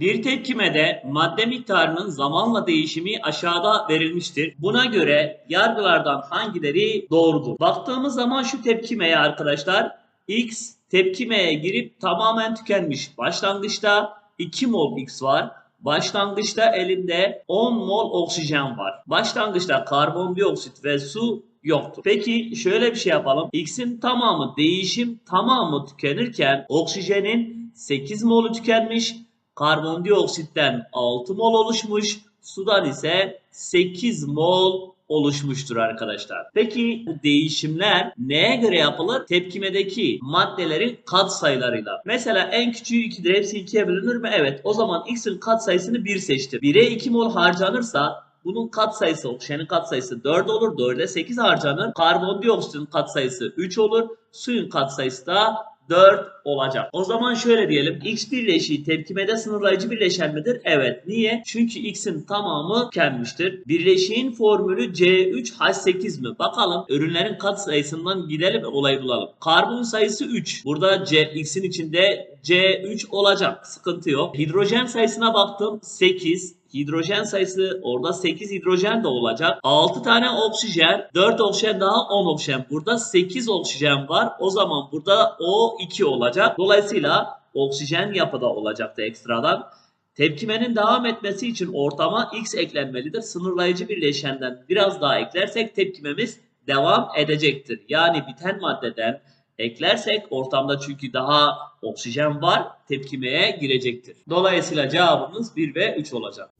Bir tepkimede madde miktarının zamanla değişimi aşağıda verilmiştir. Buna göre yargılardan hangileri doğrudur? Baktığımız zaman şu tepkimeye arkadaşlar X tepkimeye girip tamamen tükenmiş. Başlangıçta 2 mol X var. Başlangıçta elinde 10 mol oksijen var. Başlangıçta karbondioksit ve su yoktur. Peki şöyle bir şey yapalım. X'in tamamı değişim tamamı tükenirken oksijenin 8 molu tükenmiş. Karbondioksitten 6 mol oluşmuş. Sudan ise 8 mol oluşmuştur arkadaşlar. Peki bu değişimler neye göre yapılır? Tepkimedeki maddelerin katsayılarıyla. Mesela en küçüğü 2'dir. Hepsi 2'ye bölünür mü? Evet. O zaman X'in katsayısını 1 seçtim. 1'e 2 mol harcanırsa bunun katsayısı, oksijenin katsayısı 4 olur. 4'e 8 harcanır. Karbondioksitin katsayısı 3 olur. Suyun katsayısı da 4 olacak. O zaman şöyle diyelim. X birleşiği tepkimede sınırlayıcı birleşen midir? Evet. Niye? Çünkü X'in tamamı tükenmiştir. Birleşiğin formülü C3H8 mi? Bakalım. Ürünlerin kat sayısından gidelim olayı bulalım. Karbon sayısı 3. Burada C, X'in içinde C3 olacak. Sıkıntı yok. Hidrojen sayısına baktım. 8. Hidrojen sayısı orada 8 hidrojen de olacak. 6 tane oksijen, 4 oksijen daha 10 oksijen. Burada 8 oksijen var. O zaman burada O2 olacak. Dolayısıyla oksijen yapıda olacaktı ekstradan. Tepkimenin devam etmesi için ortama X eklenmelidir. Sınırlayıcı bileşenden biraz daha eklersek tepkimemiz devam edecektir. Yani biten maddeden eklersek ortamda çünkü daha oksijen var tepkimeye girecektir. Dolayısıyla cevabımız 1 ve 3 olacak.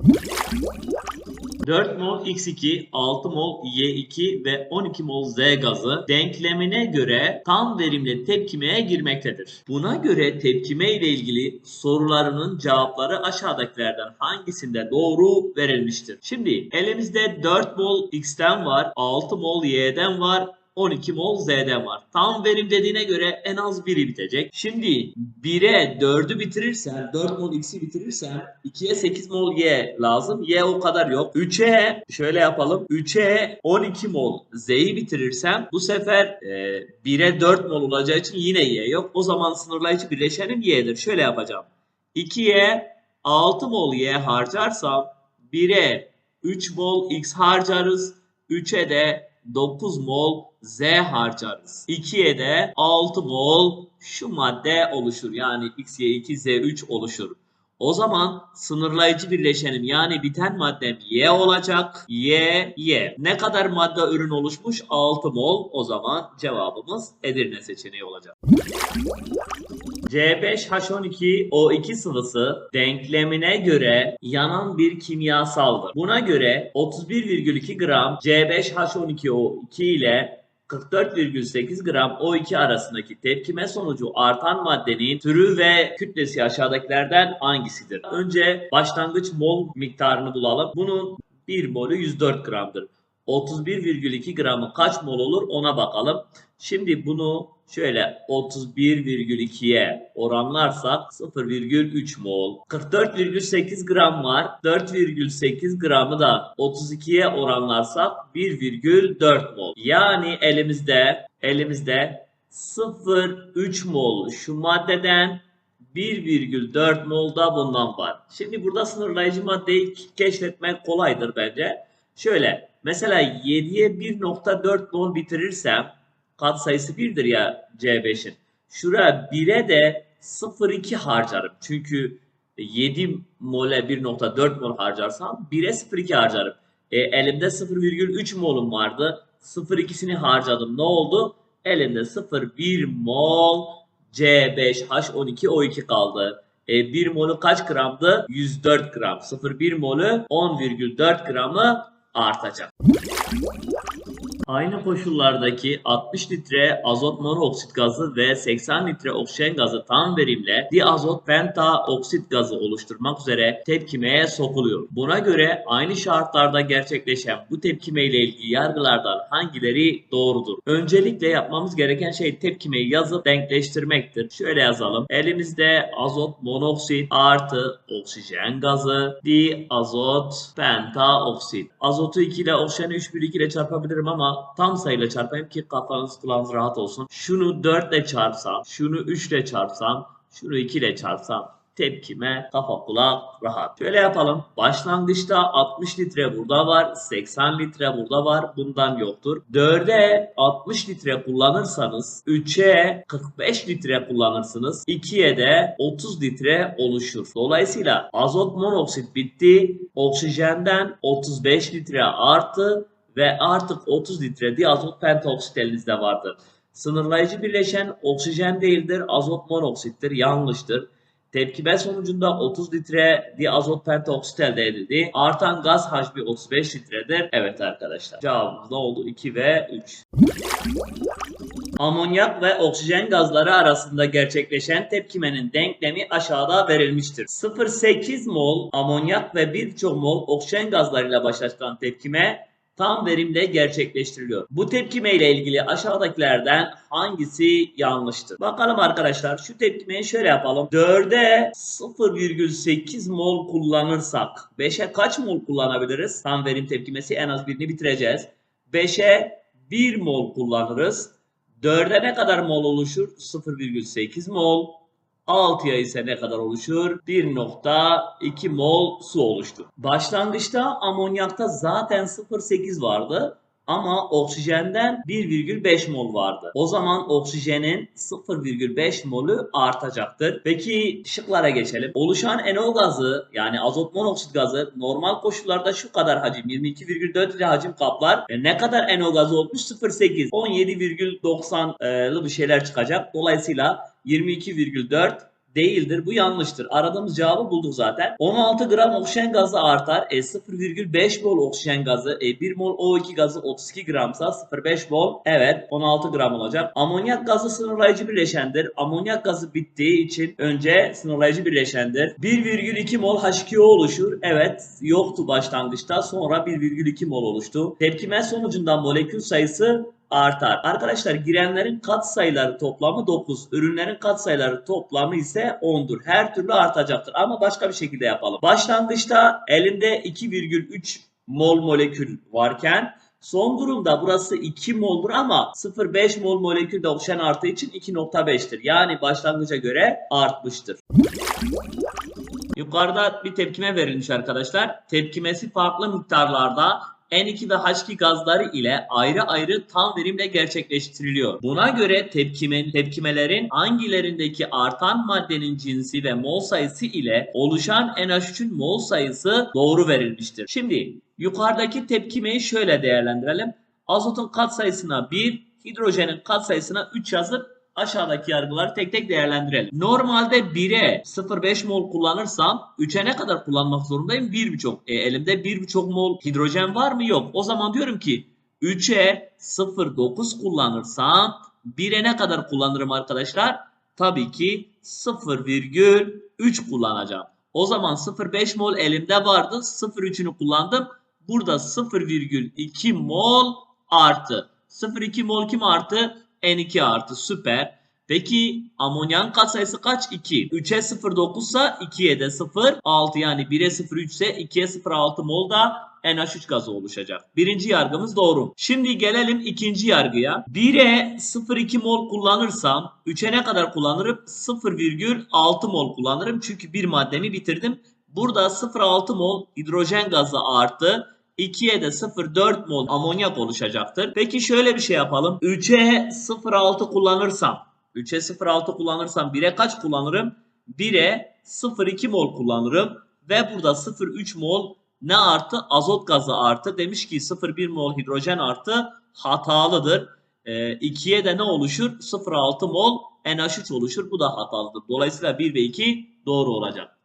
4 mol X2, 6 mol Y2 ve 12 mol Z gazı denklemine göre tam verimli tepkimeye girmektedir. Buna göre tepkime ile ilgili sorularının cevapları aşağıdakilerden hangisinde doğru verilmiştir? Şimdi elimizde 4 mol X'ten var, 6 mol Y'den var, 12 mol Z'den var. Tam verim dediğine göre en az biri bitecek. Şimdi 1'e 4'ü bitirirsem, 4 mol X'i bitirirsem 2'ye 8 mol Y lazım. Y o kadar yok. 3'e şöyle yapalım. 3'e 12 mol Z'yi bitirirsem bu sefer e, 1'e 4 mol olacağı için yine Y yok. O zaman sınırlayıcı bileşenim Y'dir. Şöyle yapacağım. 2'ye 6 mol Y harcarsam 1'e 3 mol X harcarız. 3'e de 9 mol Z harcarız. 2'ye de 6 mol şu madde oluşur. Yani XY2 Z3 oluşur. O zaman sınırlayıcı birleşenim yani biten maddem Y olacak. Y, Y. Ne kadar madde ürün oluşmuş? 6 mol. O zaman cevabımız Edirne seçeneği olacak. C5H12O2 sıvısı denklemine göre yanan bir kimyasaldır. Buna göre 31,2 gram C5H12O2 ile 44,8 gram O2 arasındaki tepkime sonucu artan maddenin türü ve kütlesi aşağıdakilerden hangisidir? Önce başlangıç mol miktarını bulalım. Bunun 1 molü 104 gramdır. 31,2 gramı kaç mol olur ona bakalım. Şimdi bunu şöyle 31,2'ye oranlarsak 0,3 mol. 44,8 gram var. 4,8 gramı da 32'ye oranlarsak 1,4 mol. Yani elimizde elimizde 0,3 mol şu maddeden 1,4 mol da bundan var. Şimdi burada sınırlayıcı maddeyi keşfetmek kolaydır bence. Şöyle mesela 7'ye 1.4 mol bitirirsem kat sayısı 1'dir ya C5'in. Şuraya 1'e de 0.2 harcarım. Çünkü 7 mole 1.4 mol harcarsam 1'e 0.2 harcarım. E, elimde 0,3 molum vardı. 0.2'sini harcadım. Ne oldu? Elimde 0,1 mol C5H12O2 kaldı. E, 1 molü kaç gramdı? 104 gram. 0,1 molü 10,4 gramı artacak. Aynı koşullardaki 60 litre azot monoksit gazı ve 80 litre oksijen gazı tam verimle diazot pentaoksit gazı oluşturmak üzere tepkimeye sokuluyor. Buna göre aynı şartlarda gerçekleşen bu tepkime ile ilgili yargılardan hangileri doğrudur? Öncelikle yapmamız gereken şey tepkimeyi yazıp denkleştirmektir. Şöyle yazalım. Elimizde azot monoksit artı oksijen gazı diazot pentaoksit. Azotu 2 ile oksijeni 3 bölü 2 ile çarpabilirim ama tam sayıyla çarpayım ki kafanız kulağınız rahat olsun. Şunu 4 ile çarpsam, şunu 3 ile çarpsam, şunu 2 ile çarpsam tepkime kafa kulak rahat. Şöyle yapalım. Başlangıçta 60 litre burada var. 80 litre burada var. Bundan yoktur. 4'e 60 litre kullanırsanız 3'e 45 litre kullanırsınız. 2'ye de 30 litre oluşur. Dolayısıyla azot monoksit bitti. Oksijenden 35 litre arttı ve artık 30 litre diazot pentoksit elinizde vardır. Sınırlayıcı bileşen oksijen değildir, azot monoksittir. Yanlıştır. Tepkime sonucunda 30 litre diazot pentoksit elde edildi. Artan gaz hacmi 35 litredir. Evet arkadaşlar. Cevabımız ne oldu? 2 ve 3. Amonyak ve oksijen gazları arasında gerçekleşen tepkimenin denklemi aşağıda verilmiştir. 0,8 mol amonyak ve 1,5 mol oksijen gazlarıyla başlatılan tepkime tam verimle gerçekleştiriliyor. Bu tepkime ile ilgili aşağıdakilerden hangisi yanlıştır? Bakalım arkadaşlar şu tepkimeyi şöyle yapalım. 4'e 0,8 mol kullanırsak 5'e kaç mol kullanabiliriz? Tam verim tepkimesi en az birini bitireceğiz. 5'e 1 mol kullanırız. 4'e ne kadar mol oluşur? 0,8 mol. 6'ya ise ne kadar oluşur? 1.2 mol su oluştu. Başlangıçta amonyakta zaten 0.8 vardı. Ama oksijenden 1,5 mol vardı. O zaman oksijenin 0,5 molü artacaktır. Peki şıklara geçelim. Oluşan NO gazı yani azot monoksit gazı normal koşullarda şu kadar hacim 22,4 litre hacim kaplar. E ne kadar NO gazı olmuş? 0,8 17,90'lı bir şeyler çıkacak. Dolayısıyla 22,4 değildir. Bu yanlıştır. Aradığımız cevabı bulduk zaten. 16 gram oksijen gazı artar. E 0,5 mol oksijen gazı. E 1 mol O2 gazı 32 gramsa 0,5 mol. Evet 16 gram olacak. Amonyak gazı sınırlayıcı bileşendir. Amonyak gazı bittiği için önce sınırlayıcı bileşendir. 1,2 mol H2O oluşur. Evet yoktu başlangıçta. Sonra 1,2 mol oluştu. Tepkime sonucunda molekül sayısı artar. Arkadaşlar girenlerin kat sayıları toplamı 9. Ürünlerin kat sayıları toplamı ise 10'dur. Her türlü artacaktır. Ama başka bir şekilde yapalım. Başlangıçta elimde 2,3 mol molekül varken Son durumda burası 2 moldur ama 0,5 mol molekül de oksijen arttığı için 2,5'tir. Yani başlangıca göre artmıştır. Yukarıda bir tepkime verilmiş arkadaşlar. Tepkimesi farklı miktarlarda N2 ve H2 gazları ile ayrı ayrı tam verimle gerçekleştiriliyor. Buna göre tepkimen, tepkimelerin hangilerindeki artan maddenin cinsi ve mol sayısı ile oluşan NH3'ün mol sayısı doğru verilmiştir. Şimdi yukarıdaki tepkimeyi şöyle değerlendirelim. Azotun katsayısına 1, hidrojenin katsayısına 3 yazıp aşağıdaki yargıları tek tek değerlendirelim. Normalde 1'e 0,5 mol kullanırsam 3'e ne kadar kullanmak zorundayım? 1,5. E, elimde 1,5 mol hidrojen var mı? Yok. O zaman diyorum ki 3'e 0,9 kullanırsam 1'e ne kadar kullanırım arkadaşlar? Tabii ki 0,3 kullanacağım. O zaman 0,5 mol elimde vardı. 0,3'ünü kullandım. Burada 0,2 mol artı. 0,2 mol kim artı? N2 artı süper. Peki amonyan katsayısı kaç? 2. 3'e 0,9 ise 2'ye de 0. 6 yani 1'e 0,3 ise 2'ye 0,6 mol da NH3 gazı oluşacak. Birinci yargımız doğru. Şimdi gelelim ikinci yargıya. 1'e 0,2 mol kullanırsam 3'e ne kadar kullanırım? 0,6 mol kullanırım. Çünkü bir maddemi bitirdim. Burada 0,6 mol hidrojen gazı artı 2'ye de 0,4 mol amonyak oluşacaktır. Peki şöyle bir şey yapalım. 3'e 0,6 kullanırsam 3'e 0,6 kullanırsam 1'e kaç kullanırım? 1'e 0,2 mol kullanırım. Ve burada 0,3 mol ne artı? Azot gazı artı. Demiş ki 0,1 mol hidrojen artı hatalıdır. E, 2'ye de ne oluşur? 0,6 mol NH3 oluşur. Bu da hatalıdır. Dolayısıyla 1 ve 2 doğru olacak.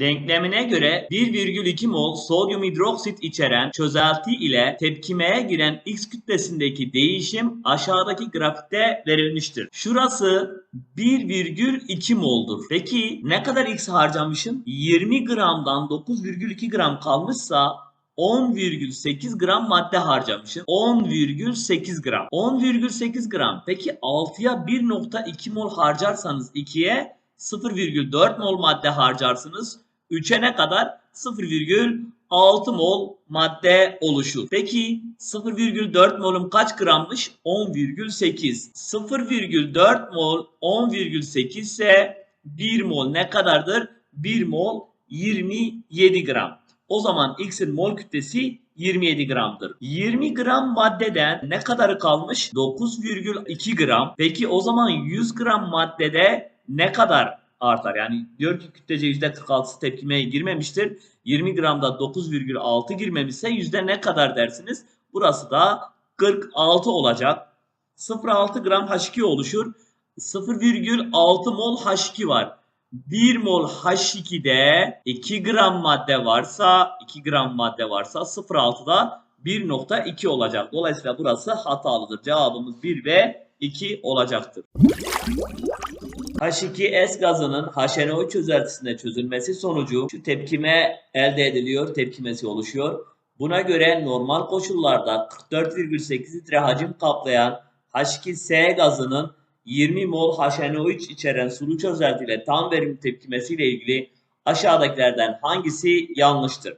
Denklemine göre 1,2 mol sodyum hidroksit içeren çözelti ile tepkimeye giren X kütlesindeki değişim aşağıdaki grafikte verilmiştir. Şurası 1,2 moldur. Peki ne kadar X harcamışım? 20 gramdan 9,2 gram kalmışsa 10,8 gram madde harcamışım. 10,8 gram. 10,8 gram. Peki 6'ya 1,2 mol harcarsanız 2'ye 0,4 mol madde harcarsınız. 3'e ne kadar? 0,6 mol madde oluşur. Peki 0,4 molum kaç grammış? 10,8. 0,4 mol 10,8 ise 1 mol ne kadardır? 1 mol 27 gram. O zaman X'in mol kütlesi 27 gramdır. 20 gram maddeden ne kadarı kalmış? 9,2 gram. Peki o zaman 100 gram maddede ne kadar artar? Yani diyor ki kütlece %46'sı tepkimeye girmemiştir. 20 gramda 9,6 girmemişse yüzde ne kadar dersiniz? Burası da 46 olacak. 0,6 gram H2 oluşur. 0,6 mol H2 var. 1 mol H2'de 2 gram madde varsa 2 gram madde varsa 0,6'da 1.2 olacak. Dolayısıyla burası hatalıdır. Cevabımız 1 ve 2 olacaktır. H2S gazının HNO çözeltisinde çözülmesi sonucu şu tepkime elde ediliyor, tepkimesi oluşuyor. Buna göre normal koşullarda 44,8 litre hacim kaplayan H2S gazının 20 mol HNO3 içeren sulu çözeltiyle tam verim tepkimesiyle ilgili aşağıdakilerden hangisi yanlıştır?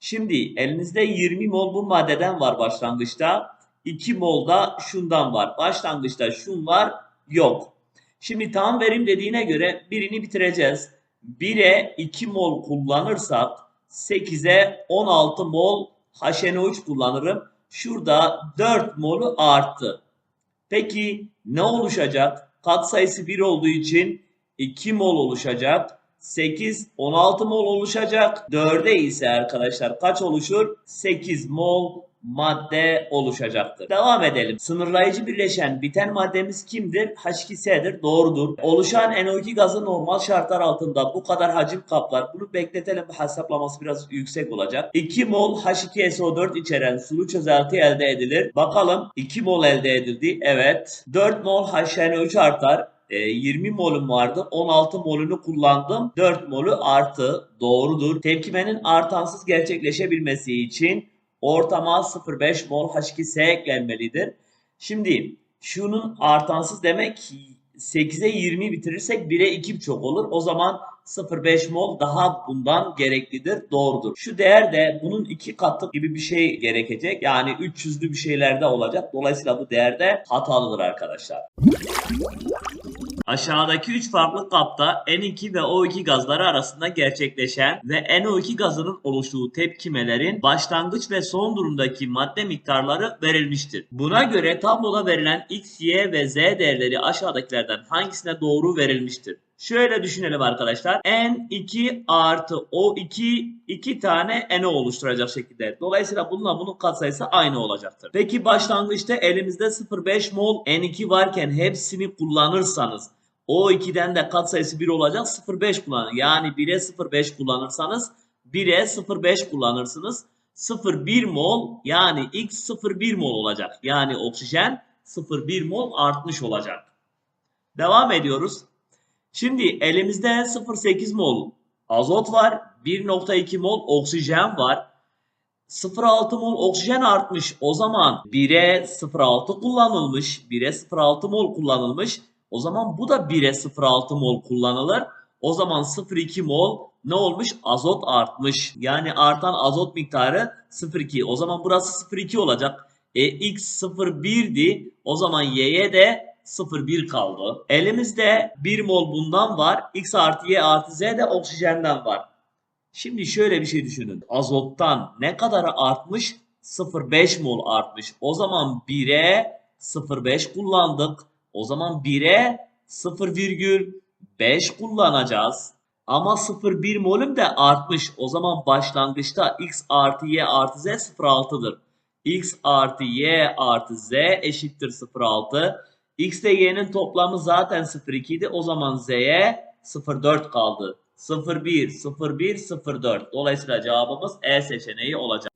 Şimdi elinizde 20 mol bu maddeden var başlangıçta. 2 mol da şundan var. Başlangıçta şunlar yok. Şimdi tam verim dediğine göre birini bitireceğiz. 1'e 2 mol kullanırsak 8'e 16 mol HNO3 kullanırım. Şurada 4 molu arttı. Peki ne oluşacak? Kat sayısı 1 olduğu için 2 mol oluşacak. 8, 16 mol oluşacak. 4'e ise arkadaşlar kaç oluşur? 8 mol madde oluşacaktır. Devam edelim. Sınırlayıcı birleşen biten maddemiz kimdir? H2S'dir. Doğrudur. Oluşan NO2 gazı normal şartlar altında bu kadar hacim kaplar. Bunu bekletelim. Hesaplaması biraz yüksek olacak. 2 mol H2SO4 içeren sulu çözelti elde edilir. Bakalım 2 mol elde edildi. Evet. 4 mol HNO3 artar. E, 20 molum vardı. 16 molunu kullandım. 4 molü artı. Doğrudur. Tepkimenin artansız gerçekleşebilmesi için ortama 0,5 mol H2S eklenmelidir. Şimdi şunun artansız demek 8'e 20 bitirirsek 1'e 2 çok olur. O zaman 0,5 mol daha bundan gereklidir. Doğrudur. Şu değer de bunun iki katı gibi bir şey gerekecek. Yani 300'lü bir şeylerde olacak. Dolayısıyla bu değer de hatalıdır arkadaşlar. Aşağıdaki 3 farklı kapta N2 ve O2 gazları arasında gerçekleşen ve NO2 gazının oluştuğu tepkimelerin başlangıç ve son durumdaki madde miktarları verilmiştir. Buna göre tabloda verilen X, Y ve Z değerleri aşağıdakilerden hangisine doğru verilmiştir? Şöyle düşünelim arkadaşlar. N2 artı O2 iki tane NO oluşturacak şekilde. Dolayısıyla bununla bunun katsayısı aynı olacaktır. Peki başlangıçta elimizde 0,5 mol N2 varken hepsini kullanırsanız O2'den de katsayısı 1 olacak 0,5 kullanın. Yani 1'e 0,5 kullanırsanız 1'e 0,5 kullanırsınız. 0,1 mol yani X 0,1 mol olacak. Yani oksijen 0,1 mol artmış olacak. Devam ediyoruz. Şimdi elimizde 0,8 mol azot var. 1,2 mol oksijen var. 0,6 mol oksijen artmış. O zaman 1'e 0,6 kullanılmış. 1'e 0,6 mol kullanılmış. O zaman bu da 1'e 0,6 mol kullanılır. O zaman 0,2 mol ne olmuş? Azot artmış. Yani artan azot miktarı 0,2. O zaman burası 0,2 olacak. E, X 0,1'di. O zaman Y'ye de 0,1 kaldı. Elimizde 1 mol bundan var. X artı Y artı Z de oksijenden var. Şimdi şöyle bir şey düşünün. Azottan ne kadar artmış? 0,5 mol artmış. O zaman 1'e 0,5 kullandık. O zaman 1'e 0,5 kullanacağız. Ama 0,1 molüm de artmış. O zaman başlangıçta x artı y artı z 0,6'dır. x artı y artı z eşittir 0,6. x ile y'nin toplamı zaten 0,2 idi. O zaman z'ye 0,4 kaldı. 0,1, 0,1, 0,4. Dolayısıyla cevabımız E seçeneği olacak.